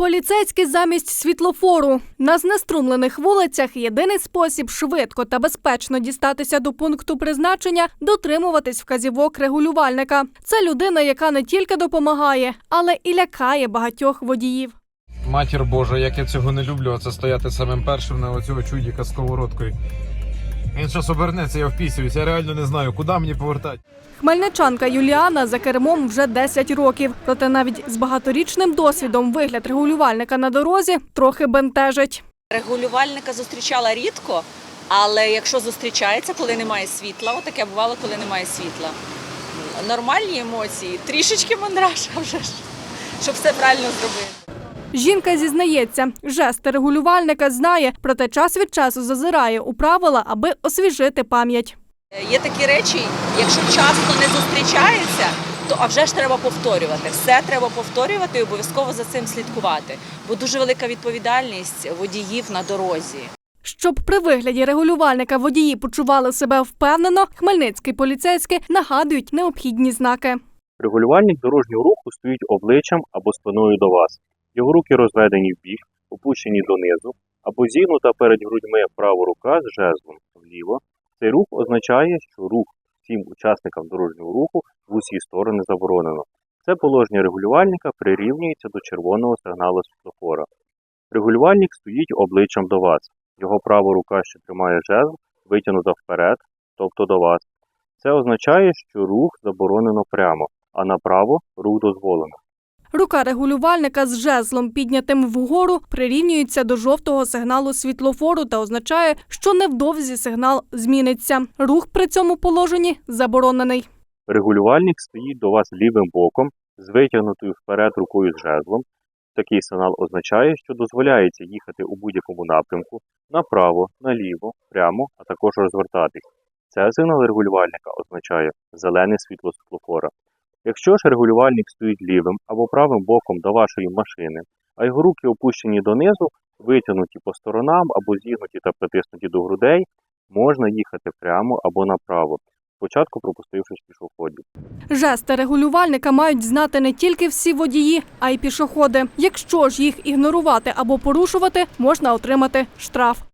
Поліцейські замість світлофору на знеструмлених вулицях єдиний спосіб швидко та безпечно дістатися до пункту призначення дотримуватись вказівок регулювальника. Це людина, яка не тільки допомагає, але і лякає багатьох водіїв. Матір Божа, як я цього не люблю, оце стояти самим першим на оцього чудіка з сковородкою. Він щось обернеться, я впісююсь, я реально не знаю, куди мені повертати. Хмельничанка Юліана за кермом вже 10 років. Проте навіть з багаторічним досвідом вигляд регулювальника на дорозі трохи бентежить. Регулювальника зустрічала рідко, але якщо зустрічається, коли немає світла, отаке бувало, коли немає світла. Нормальні емоції, трішечки мандраж, а вже ж, щоб все правильно зробити. Жінка зізнається, жести регулювальника знає, проте час від часу зазирає у правила, аби освіжити пам'ять. Є такі речі, якщо часто не зустрічається, то а вже ж треба повторювати. Все треба повторювати і обов'язково за цим слідкувати, бо дуже велика відповідальність водіїв на дорозі. Щоб при вигляді регулювальника водії почували себе впевнено, хмельницькі поліцейські нагадують необхідні знаки. Регулювальник дорожнього руху стоїть обличчям або спиною до вас. Його руки розведені в бік, опущені донизу, або зігнута перед грудьми права рука з жезлом вліво. Цей рух означає, що рух всім учасникам дорожнього руху в усі сторони заборонено. Це положення регулювальника прирівнюється до червоного сигналу світлофора. Регулювальник стоїть обличчям до вас. Його права рука, що тримає жезл, витягнута вперед, тобто до вас. Це означає, що рух заборонено прямо, а направо рух дозволено. Рука регулювальника з жезлом, піднятим вгору, прирівнюється до жовтого сигналу світлофору та означає, що невдовзі сигнал зміниться. Рух при цьому положенні заборонений. Регулювальник стоїть до вас лівим боком з витягнутою вперед рукою з жезлом. Такий сигнал означає, що дозволяється їхати у будь-якому напрямку направо, наліво, прямо, а також розвертатись. Це сигнал регулювальника означає зелене світло світлофора. Якщо ж регулювальник стоїть лівим або правим боком до вашої машини, а його руки опущені донизу, витягнуті по сторонам або зігнуті та притиснуті до грудей, можна їхати прямо або направо, спочатку пропустившись пішоходів. Жести регулювальника мають знати не тільки всі водії, а й пішоходи. Якщо ж їх ігнорувати або порушувати, можна отримати штраф.